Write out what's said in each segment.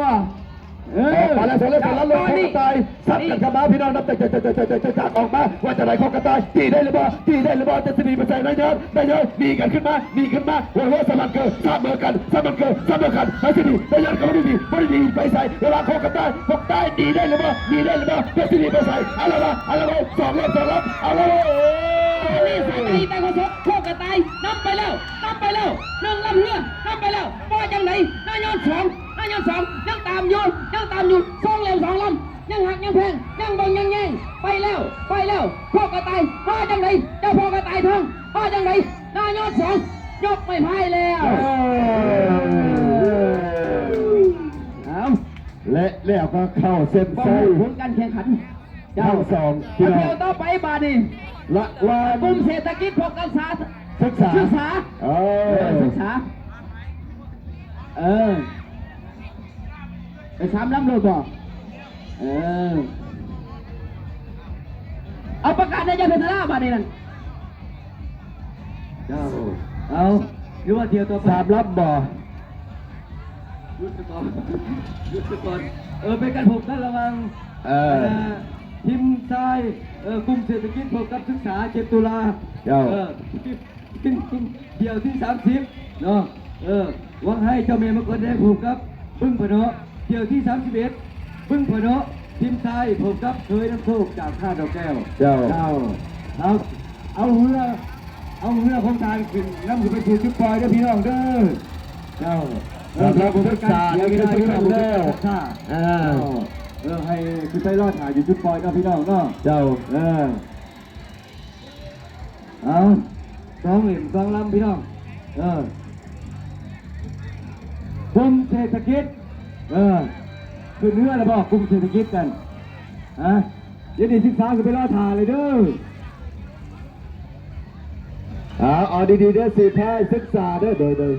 ว่า เอออกมาแล้วสองเล่นสองล้านลงกระต่ายซัดกันเข้ามาพี่น้องนับจากจากจากจากจากจากออกมาว่าจะไหนของกระต่ายตีได้หรือเปล่าตีได้หรือเปล่าจะสิบีไปใส่ได้เยอะได้เยอะมีกันขึ้นมามีขึ้นมาหัวหัวสลัดเกินสามเบอร์กันสามเบอร์เกินสามเบอร์กันไม่สิบีได้เยอะก็ไม่ดีไม่ดีไปใส่เวลาของกระต่ายพวกใต้ดีได้หรือเปล่าดีได้หรือเปล่าจะสิบีไปใส่อะไรวะอะไรวะสองเล่นสองล้านเอาเลยนี่สายตีแต่คนชกพวกกระต่ายนับไปแล้วนับไปแล้วหนึ่งลำเรือนับไปแล้วว่าจังไหนนายอนสอง นายอนสองยังตามอยู่ยังตามอยู่สองเร็วสองลำยังหักยังแพงยังบังยังแย่งไปแล้วไปแล้วพวกกระต่ายว่าจังไหนเจ้าพวกกระต่ายทองว่าจังไหนนายอนสองยกไม่พ่ายแล้วเอาและแล้วก็เข้าเส้นบอชัลยผลการแข่งขันเข้าสองพี่เอาน้อเที่ยวงต่อไปบาดนี้ละลานกลุ่มเศรษฐกิจพวกการศึกษาศึกษาศึกษาเอเอออศึกษาเออ ไปสามลำเลยบ่เออ เอาประกาศในยาเพชรลาบาดนี้นั่นเจ้าเอาหรือว่าเที่ยวตัวไปสามรับบ่ยุทธก่อนยุทธก่อนเออเป็นการผมกันระวังเออทีมชายเออกลุ่มเศรษฐกิจพบกับศึกษาเจ็ดตุลาเจ้าเออทีมทีมเดี่ยวที่สามสิบเนาะเออหวังให้เจ้าเมียมาคนได้ผูกครับบึ้งพะเนาะ เดี่ยวที่สามสิบเอ็ดบึ้งพะเนาะทีมชายพบกับเคยน้ำโชคจากข้าดอกแก้วเจ้า เจ้าเอาเอาเรือเอาเรือของทางขึ้นน้ำขึ้นไปสู่จุดปล่อยเด้อพี่น้องเด้อเจ้าสำหรับศึกษาและก็ศึกษาเด้อค่ะอ่าเออให้คือไปรอดถ่ายอยู่จุดปล่อยเนาะพี่น้องเนาะเจ้าเออเอาสองเหลี่ยมสองลำพี่น้องเออกลุ่มเศรษฐกิจ เออคือเนื้อแล้วบอกกลุ่มเศรษฐกิจกันฮะเดี๋ยวนี้ศึกษาคือไปรอดถ่ายเลยเด้อเอาเอาดีๆเด้อสิพายศึกษาเด้อโดยโดย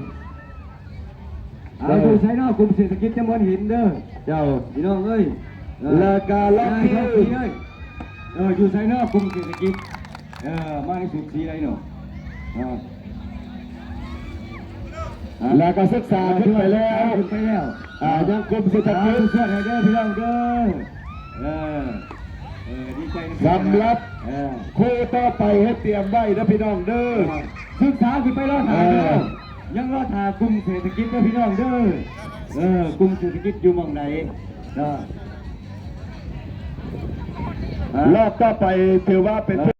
เอาดูใช้นอกกลุ่มเศรษฐกิจจำนวนหินเด้อเจ้าพี่น้องเอ้ยเออและการล็อกได้คิครับวพี่เอ้ยเอออยู่ใช้นอกกลุ่มเศรษฐกิจเออมากที่สุดสีอะไรเนาะเอออะ และก็ศึกษาขึ้นไปแล้วขึ้นไปแล้วอ่ายังกลุ่มเศรษฐตากิจสุดยอดให้เด้อพี่น้องเด้อเออเออดีใจนะสำหรับเออคู่ต่อไปให้เตรียมไว้นะพี่น้องเด้อศึกษาขึ้นไปรอดหาเด้เอออยังรอดหากลุ่มเศรษฐกิจเด้อพี่น้องเด้อเออกลุ่มเศรษฐกิจอยู่หมองไหนเนาะรอบต่อไปถือว่าเป็น